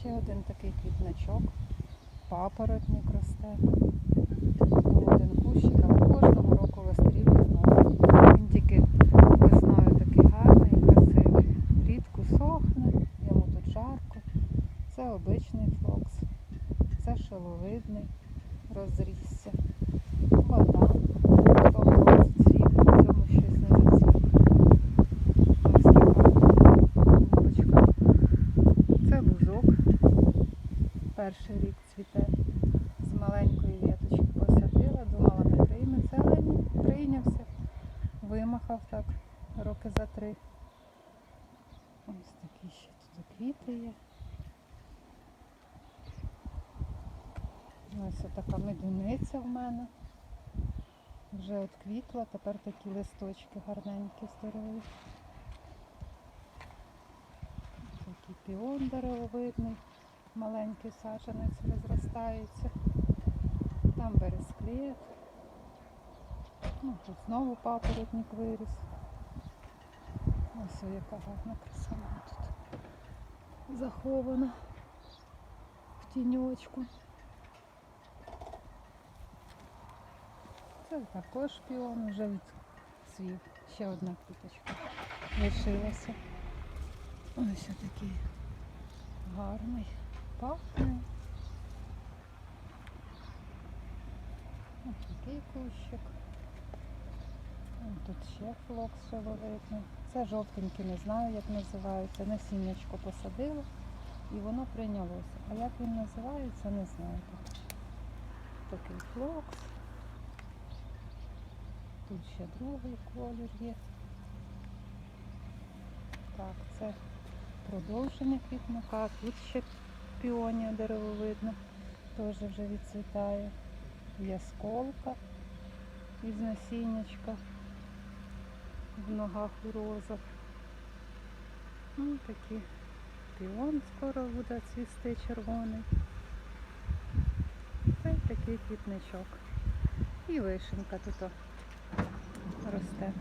ще один такий квітничок. Папоротник росте. Один кущик, але кожного року вистрілює знову. Він тільки весною такий гарний красивий. Рідко сохне, йому тут жарко. Це обичний флокс. Це шиловидний, розрісся. Вода. В тому році цвів, в цьому щось не зацвів. Ось така клубочка. Це бузок. Перший рік цвіте. З маленької віточки посадила, думала не прийметься, але ні, прийнявся. Вимахав так роки за три. Ось такі ще тут квіти є. Ось така медуниця в мене. Вже от квітла, тепер такі листочки гарненькі, здорові. Такий піон деревовидний, маленький саджанець розростається. Там бересклет. Ну, тут знову папоротник виріс. Ось яка гарна краса тут захована в тіньочку. Це також піон вже відцвів. Ще одна квіточка лишилася. Ось такий гарний, пахне. Ось такий кущик. Тут ще флокс шеловидний. Це жовтенький, не знаю, як називається. Насіннячко посадила і воно прийнялося. А як він називається, не знаю. Такий флокс. Тут ще другий колір є. Так, це продовження квітника. Тут ще піонія деревовидна, теж вже відцвітає. Є сколка із насіннячка в ногах у розах. Ну, такі піон скоро буде цвісти червоний. Й такий квітничок. І вишенька тут росте.